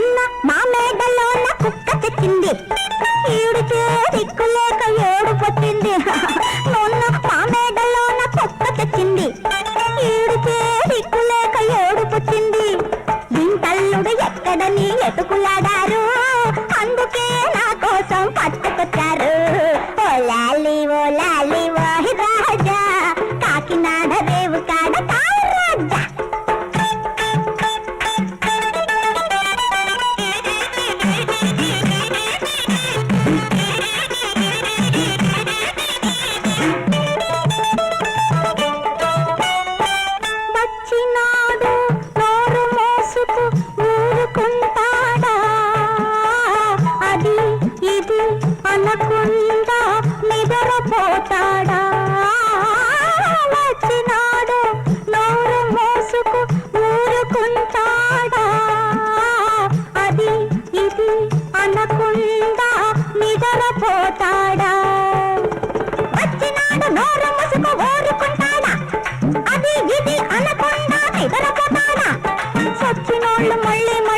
మొన్న మా మేడలో కుక్క తెచ్చింది ఈడు చే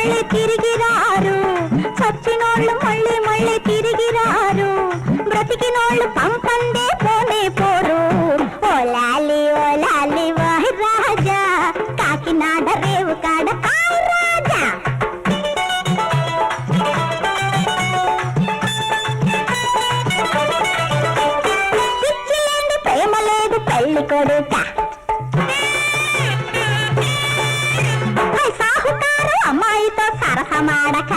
మళ్ళీ మళ్ళీ తిరిగి రారు చచ్చినోళ్ళు మళ్ళీ మళ్ళీ తిరిగి రారు బ్రతికినోళ్ళు పంపందే పోనే పోరు. ఓ లాలి ఓ వాహి రాజా. కాకినాడ రేవు కాడ రాజా. ప్రేమ లేదు పెళ్ళి కొడుక. అమ్మాయితో సరసమాడక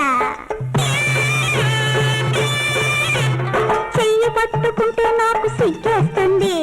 చెయ్యి పట్టుకుంటే నాకు సిగ్గేస్తుంది.